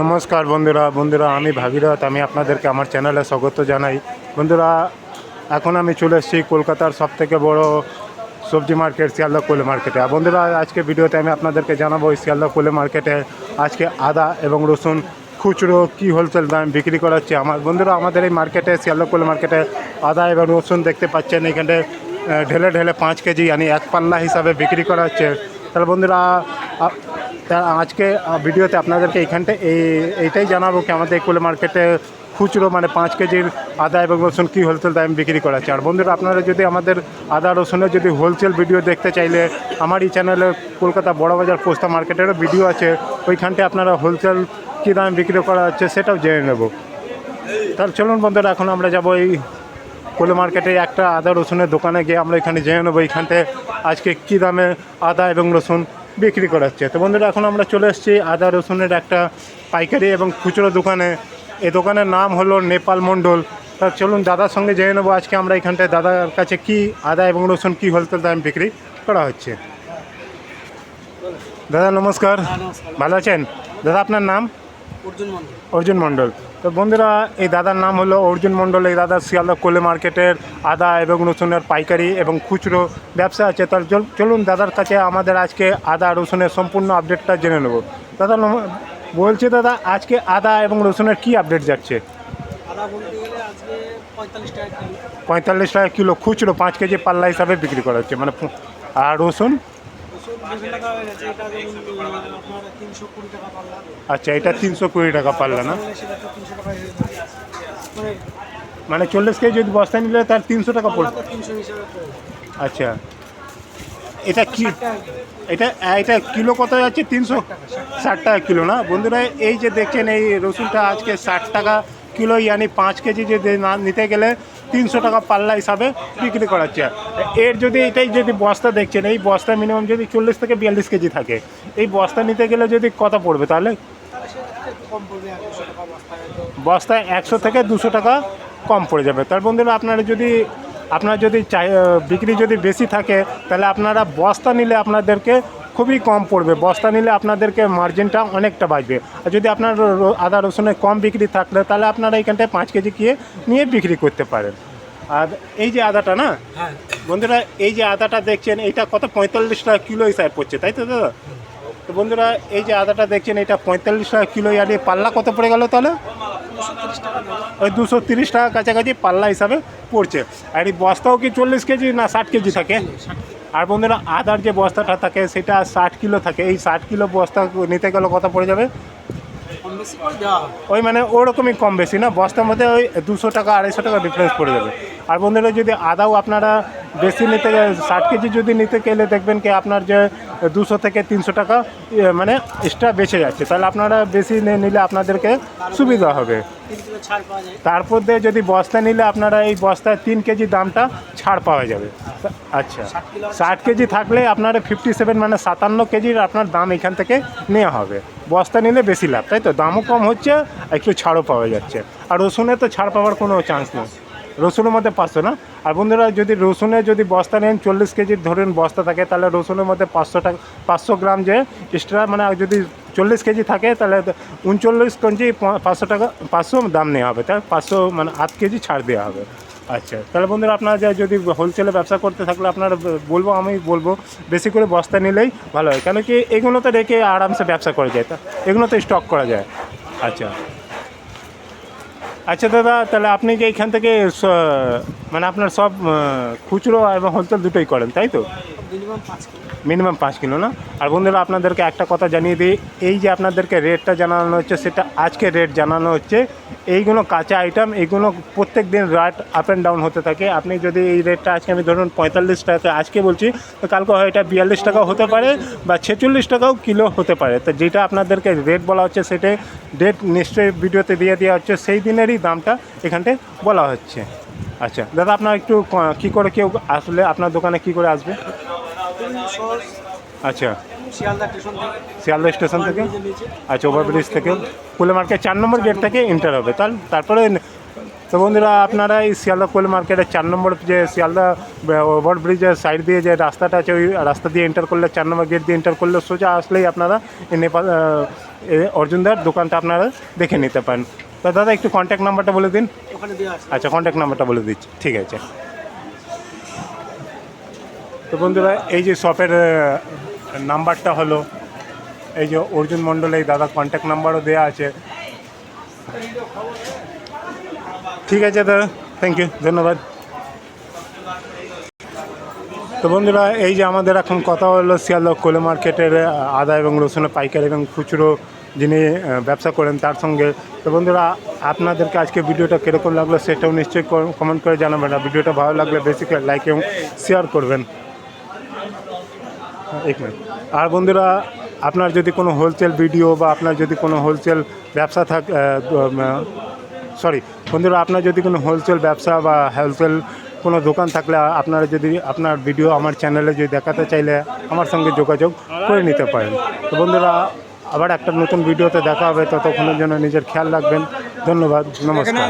নমস্কার বন্ধুরা বন্ধুরা, আমি ভাগীরথ, আমি আপনাদেরকে আমার চ্যানেলে স্বাগত জানাই। বন্ধুরা, এখন আমি চলে এসেছি কলকাতার সব থেকে বড় সবজি মার্কেট শিয়ালদা কোলে মার্কেটে। আর বন্ধুরা, আজকে ভিডিওতে আমি আপনাদেরকে জানাব শিয়ালদা কোলে মার্কেটে আজকে আদা এবং রসুন খুচরো কি হোলসেল দাম বিক্রি করা হচ্ছে আমার বন্ধুরা, আমাদের এই মার্কেটে শিয়ালদা কোলে মার্কেটে আদা এবং রসুন দেখতে পাচ্ছেন। এখানে ঢেলে ঢেলে পাঁচ কেজি yani এক পাল্লা হিসাবে বিক্রি করা হচ্ছে। তাহলে বন্ধুরা তা আজকে ভিডিওতে আপনাদেরকে এইখানটা, এই, এইটাই জানাব কি আমাদের কোলে মার্কেটে খুচরো মানে পাঁচ কেজির আদা এবং রসুন কী হোলসেল দাম বিক্রি করা আর বন্ধুরা, আপনারা যদি আমাদের আদা রসুনের যদি হোলসেল ভিডিও দেখতে চাইলে, আমার এই চ্যানেলে কলকাতা বড়বাজার পোস্তা মার্কেটেরও ভিডিও আছে, ওইখানটায় আপনারা হোলসেল কী দামে বিক্রি করা হচ্ছে সেটাও জেনে নেব। তাহলে চলুন বন্ধুরা, এখন আমরা যাব এই কোলে মার্কেটে একটা আদা রসুনের দোকানে গিয়ে আমরা এখানে জেনে নেব এইখানটায় আজকে কী দামে আদা এবং রসুন বিক্রি করাচ্ছে। তো বন্ধুরা এখন আমরা চলে এসেছি আদা রসুনের একটা পাইকারি এবং খুচরো দোকানে। এ দোকানের নাম হলো নেপাল মণ্ডল। তা চলুন দাদার সঙ্গে জেনে নেব আজকে আমরা এখানটায় দাদার কাছে কি আদা এবং রসুন কী হোলসেল দাম বিক্রি করা হচ্ছে। দাদা নমস্কার। ভালো আছেন? দাদা আপনার নাম? অর্জুন মন্ডল মণ্ডল। তো বন্ধুরা এই দাদার নাম হলো অর্জুন মণ্ডল। এই দাদা শিয়ালদা কোলে মার্কেটের আদা এবং রসুনের পাইকারি এবং খুচরো ব্যবসা আছে। তাহলে চলুন দাদার কাছে আমাদের আজকে আদা রসুনের সম্পূর্ণ আপডেটটা জেনে নেব। দাদা বলছি দাদা আজকে আদা এবং রসুনের কি আপডেট যাচ্ছে? পঁয়তাল্লিশ টাকা কিলো। খুচরো পাঁচ কেজি পাল্লা হিসাবে বিক্রি করা হচ্ছে। মানে আর রসুন? আচ্ছা এটা তিনশো কুড়ি টাকা পাল্লা না মানে চল্লিশ কেজি যদি বস্তা নিলে তার তিনশো টাকা পড়বে। আচ্ছা এটা কি। এটা এটা কিলো কত যাচ্ছে তিনশো ষাট টাকা কিলো না বন্ধুরা, এই যে দেখছেন, এই রসুনটা আজকে ষাট টাকা কিলো, ইয়ানি পাঁচ কেজি যে নিতে গেলে তিনশো টাকা পাল্লা হিসাবে বিক্রি করা হচ্ছে এর যদি এটাই যদি বস্তা দেখছেন, এই বস্তা মিনিমাম যদি চল্লিশ থেকে বিয়াল্লিশ কেজি থাকে, এই বস্তা নিতে গেলে যদি কত পড়বে তাহলে? বস্তায় একশো থেকে দুশো টাকা কম পড়ে যাবে। তার বন্ধুরা, আপনারা যদি, আপনার যদি চাই বিক্রি যদি বেশি থাকে, তাহলে আপনারা বস্তা নিলে আপনাদেরকে খুবই কম পড়বে। বস্তা নিলে আপনাদেরকে মার্জিনটা অনেকটা বাঁচবে। আর যদি আপনার আদা রসুনের কম বিক্রি থাকলে তাহলে আপনারা এইখানটায় পাঁচ কেজি কিয়ে নিয়ে বিক্রি করতে পারেন। আর এই যে আদাটা না? হ্যাঁ। বন্ধুরা এই যে আদাটা দেখছেন এইটা কত? পঁয়তাল্লিশ টাকা কিলো হিসাবে পড়ছে তাই তো দাদা? তো বন্ধুরা এই যে আদাটা দেখছেন এটা পঁয়তাল্লিশ টাকা কিলো আর এই পাল্লা কত পড়ে গেল তাহলে? ওই দুশো তিরিশ টাকা কাছাকাছি পাল্লা হিসাবে পড়ছে। আর এই বস্তাও কি চল্লিশ কেজি না ষাট কেজি থাকে? আর বন্ধুরা, আদার যে বস্তাটা থাকে, সেটা ষাট কিলো থাকে। এই ষাট কিলো বস্তা নিতে গেলে কত পড়ে যাবে? ওই মানে ওরকমই কম বেশি না? বস্তার মধ্যে ওই দুশো টাকা, আড়াইশো টাকা ডিফারেন্স পড়ে যাবে। আর বন্ধুরা, যদি আদাও আপনারা বেশি নিতে ষাট কেজি যদি নিতে গেলে দেখবেন কি আপনার যে দুশো থেকে তিনশো টাকা ইয়ে, মানে এক্সট্রা বেঁচে যাচ্ছে। তাহলে আপনারা বেশি নিলে আপনাদেরকে সুবিধা হবে। তারপর দিয়ে যদি বস্তা নিলে আপনারা এই বস্তায় তিন কেজি দামটা ছাড় পাওয়া যাবে। আচ্ছা ষাট কেজি থাকলে আপনারা ফিফটি সেভেন মানে সাতান্ন কেজির আপনার দাম এখান থেকে নেওয়া হবে। বস্তা নিলে বেশি লাভ তাই তো? দামও কম হচ্ছে একটু ছাড়ও পাওয়া যাচ্ছে। আর রসুনে তো ছাড় পাওয়ার কোনো চান্স নেই। রসুনের মধ্যে পাঁচশো, না? আর বন্ধুরা, যদি রসুনে যদি বস্তা নেন, চল্লিশ কেজির ধরেন বস্তা থাকে, তাহলে রসুনের মধ্যে পাঁচশো টাকা, পাঁচশো গ্রাম যে এক্সট্রা মানে যদি চল্লিশ কেজি থাকে, তাহলে উনচল্লিশ কেজি পাঁচশো টাকা, পাঁচশো দাম নেওয়া হবে। তাই পাঁচশো মানে আট কেজি ছাড় দেওয়া হবে। আচ্ছা তাহলে বন্ধুরা, আপনারা যদি হোলসেলে ব্যবসা করতে থাকলে আপনারা বলব, আমি বলব, বেশি করে বস্তা নিলেই ভালো হয়। কেন কি এগুলো তো রেখে আরামসে ব্যবসা করা যায়। তা এগুলো তো স্টক করা যায়। আচ্ছা। আচ্ছা দাদা, তাহলে আপনি কি এইখান থেকে মানে আপনার সব খুচরো এবং হোলসেল দুটোই করেন, তাই তো? মিনিমাম পাঁচ কিলো। মিনিমাম পাঁচ কিলো, না? আর বন্ধুরা, আপনাদেরকে একটা কথা জানিয়ে দিই। এই যে আপনাদেরকে রেটটা জানানো হচ্ছে, সেটা আজকে রেট জানানো হচ্ছে। এইগুলো কাঁচা আইটেম এইগুলো প্রত্যেক দিন রেট আপ অ্যান্ড ডাউন হতে থাকে। আপনি যদি এই রেটটা আজকে আমি ধরুন পঁয়তাল্লিশ টাকা আজকে বলছি, তো কালকে হয় এটা বিয়াল্লিশ টাকাও হতে পারে বা ছেচল্লিশ টাকাও কিলো হতে পারে। তো যেটা আপনাদেরকে রেট বলা হচ্ছে, সেটা ডেট নিশ্চয়ই ভিডিওতে দিয়ে দেওয়া হচ্ছে। সেই দিনেরই দামটা এখানটায় বলা হচ্ছে। আচ্ছা দাদা, আপনার একটু ক- করে কেউ আসলে আপনার দোকানে কী করে আসবে? আচ্ছা। শিয়ালদা স্টেশন থেকে। আচ্ছা ওভারব্রিজ থেকে। কোলে মার্কেট চার নম্বর গেট থেকে এন্টার হবে। তাহলে তারপরে তো বন্ধুরা আপনারা এই শিয়ালদা কোল মার্কেটের চার নম্বর যে শিয়ালদা ওভারব্রিজের সাইড দিয়ে যে রাস্তাটা আছে ওই রাস্তা দিয়ে এন্টার করলে চার নম্বর গেট দিয়ে এন্টার করলে সোজা আসলেই আপনারা এই নেপাল অর্জুনদার দোকানটা আপনারা দেখে নিতে পারেন। তো দাদা একটু কন্ট্যাক্ট নাম্বারটা বলে দিন। আচ্ছা কন্ট্যাক্ট নাম্বারটা বলে দিচ্ছি। ঠিক আছে। তো বন্ধুরা, এই যে শপের নাম্বারটা হলো, এই যে অর্জুন মণ্ডল, এই দাদা কন্ট্যাক্ট নাম্বারও দেওয়া আছে। ঠিক আছে দাদা থ্যাংক ইউ ধন্যবাদ। তো বন্ধুরা, এই যে আমাদের এখন কথা হলো শিয়ালদহ কোলে মার্কেটের আদা এবং রসুনের পাইকারি এবং খুচরো যিনি ব্যবসা করেন তার সঙ্গে। তো বন্ধুরা, আপনাদেরকে আজকে ভিডিওটা কীরকম লাগল সেটাও নিশ্চয়ই কমেন্ট করে জানাবেন। আর ভিডিওটা ভালো লাগলে বেশি লাইক এবং শেয়ার করবেন। এক মিনিট। আর বন্ধুরা, আপনার যদি কোনো হোলসেল ভিডিও বা আপনার যদি কোনো হোলসেল ব্যবসা থাক সরি বন্ধুরা, আপনার যদি কোনো হোলসেল ব্যবসা বা হোলসেল কোনো দোকান থাকলে, আপনারা যদি আপনার ভিডিও আমার চ্যানেলে যদি দেখাতে চাইলে আমার সঙ্গে যোগাযোগ করে নিতে পারেন। তো বন্ধুরা, আবার একটা নতুন ভিডিওতে দেখা হবে। ততক্ষণের জন্য নিজের খেয়াল রাখবেন। ধন্যবাদ। নমস্কার।